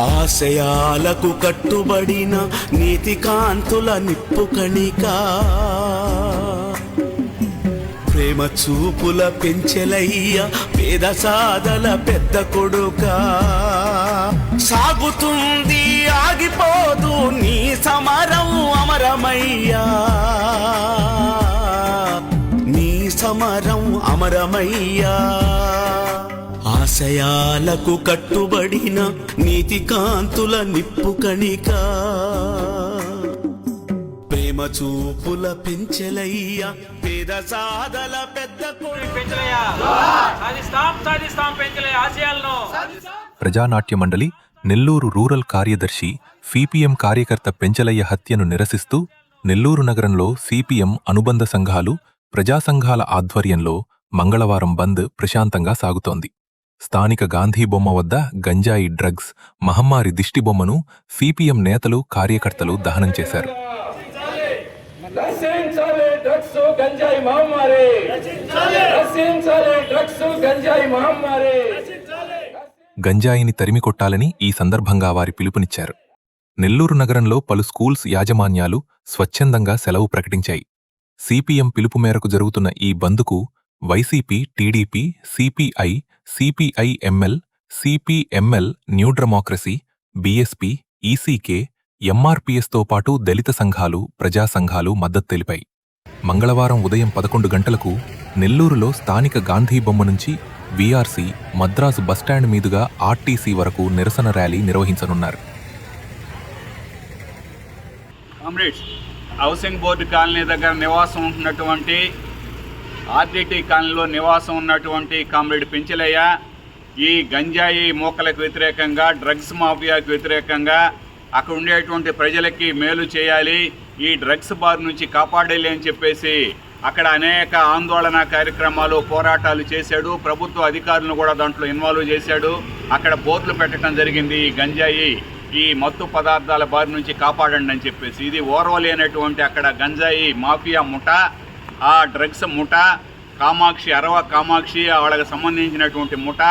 ఆశయాలకు కట్టుబడిన నీతి కాంతుల నిప్పు కణిక. ప్రేమ చూపుల పెంచెలయ్య పేద సాదల పెద్ద కొడుక. సాగుతుంది ఆగిపోదు నీ సమరం అమరమయ్యా. నీ సమరం అమరమయ్యా. ఆశయాలకు కట్టుబడిన నీతి కాంతుల నిప్పు కణిక. ప్రేమ చూపుల పెంచెలయ్య పేద సాదల పెద్ద ప్రజానాట్య మండలి నెల్లూరు రూరల్ కార్యదర్శి సిపిఎం కార్యకర్త పెంచలయ్య హత్యను నిరసిస్తూ నెల్లూరు నగరంలో సిపిఎం అనుబంధ సంఘాలు ప్రజా సంఘాల ఆధ్వర్యంలో మంగళవారం బంద్ ప్రశాంతంగా సాగుతోంది. స్థానిక గాంధీ బొమ్మ వద్ద గంజాయి డ్రగ్స్ మహమ్మారి దిష్టిబొమ్మను సిపిఎం నేతలు కార్యకర్తలు దహనం చేశారు. గంజాయిని తరిమి కొట్టాలని ఈ సందర్భంగా వారి పిలుపునిచ్చారు. నెల్లూరు నగరంలో పలు స్కూల్స్ యాజమాన్యాలు స్వచ్ఛందంగా సెలవు ప్రకటించాయి. సిపిఎం పిలుపు మేరకు జరుగుతున్న ఈ బంద్కు YCP TDP CPI CPIML CPML new democracy BSP ECK ఎంఆర్పీఎస్తో పాటు దళిత సంఘాలు ప్రజా సంఘాలు మద్దతు తెలిపాయి. మంగళవారం ఉదయం పదకొండు గంటలకు నెల్లూరులో స్థానిక గాంధీ బొమ్మ నుంచి వీఆర్సీ మద్రాసు బస్టాండ్ మీదుగా ఆర్టీసీ వరకు నిరసన ర్యాలీ నిర్వహించనున్నారు. కామ్రేడ్స్ హౌసింగ్ బోర్డు కాలనీ దగ్గర నివాసం ఉంటున్నటువంటి ఆర్డిటి కాలనీలో నివాసం ఉన్నటువంటి కామ్రేడ్ పెంచలయ్య ఈ గంజాయి మూకలకు వ్యతిరేకంగా డ్రగ్స్ మాఫియాకు వ్యతిరేకంగా అక్కడ ఉండేటువంటి ప్రజలకి మేలు చేయాలి ఈ డ్రగ్స్ బార్ నుంచి కాపాడాలి అని చెప్పేసి అక్కడ అనేక ఆందోళన కార్యక్రమాలు పోరాటాలు చేశాడు. ప్రభుత్వ అధికారులను కూడా దాంట్లో ఇన్వాల్వ్ చేశాడు. అక్కడ బోర్డులు పెట్టడం జరిగింది ఈ గంజాయి ఈ మత్తు పదార్థాల బారి నుంచి కాపాడండి అని చెప్పేసి. ఇది ఓర్వలి అనేటువంటి అక్కడ గంజాయి మాఫియా ముఠా ఆ డ్రగ్స్ ముఠ కామాక్షి అరవ కామాక్షి వాళ్ళకి సంబంధించినటువంటి ముఠ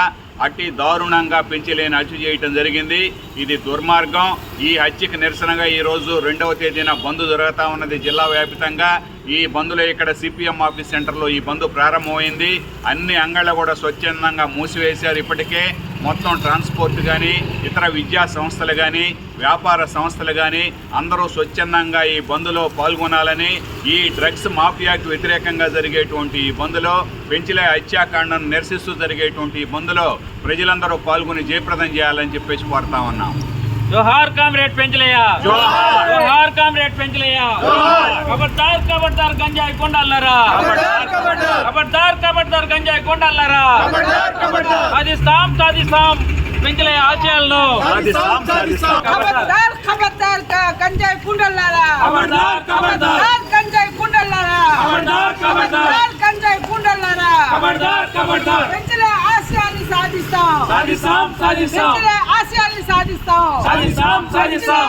అట్టి దారుణంగా పెంచి లేని హత్య చేయటం జరిగింది. ఇది దుర్మార్గం. ఈ హత్యకు నిరసనగా ఈరోజు రెండవ తేదీన బంద్ జరుగుతూ ఉన్నది జిల్లా వ్యాప్తంగా. ఈ బంద్లో ఇక్కడ సిపిఎం ఆఫీస్ సెంటర్లో ఈ బంద్ ప్రారంభమైంది. అన్ని అంగళ్ళ కూడా స్వచ్ఛందంగా మూసివేశారు ఇప్పటికే. మొత్తం ట్రాన్స్పోర్ట్ కానీ ఇతర విద్యా సంస్థలు కానీ వ్యాపార సంస్థలు కానీ అందరూ స్వచ్ఛందంగా ఈ బంద్లో పాల్గొనాలని ఈ డ్రగ్స్ మాఫియాకి వ్యతిరేకంగా జరిగేటువంటి ఈ బంద్లో పెంచిలే హత్యాకాండను నిరసిస్తూ జరిగేటువంటి ఈ బంద్లో ప్రజలందరూ పాల్గొని జయప్రదం చేయాలని చెప్పేసి కోరుతా ఉన్నాం. జోహార్ కామ్రేడ్ పెంచలయ్యా. జోహార్! కామ్రేడ్ పెంచలయ్యా. కబడ్దార్ కబడ్దార్ గంజాయి కొండల్లారా. కబడ్దార్ కబడ్దార్! గంజాయి కొండల్లారా. సాధిస్తాం సాధిస్తాం పెంచలయ్య ఆశయాలను. కబడ్దార్ కబడ్దార్ గంజాయి కుండల్లారా. సాధిస్తాం. సాధిస్తాం సాధిస్తాం. పెంచలే ఆశయాన్ని సాధిస్తాం. సాధిస్తాం సాధిస్తాం.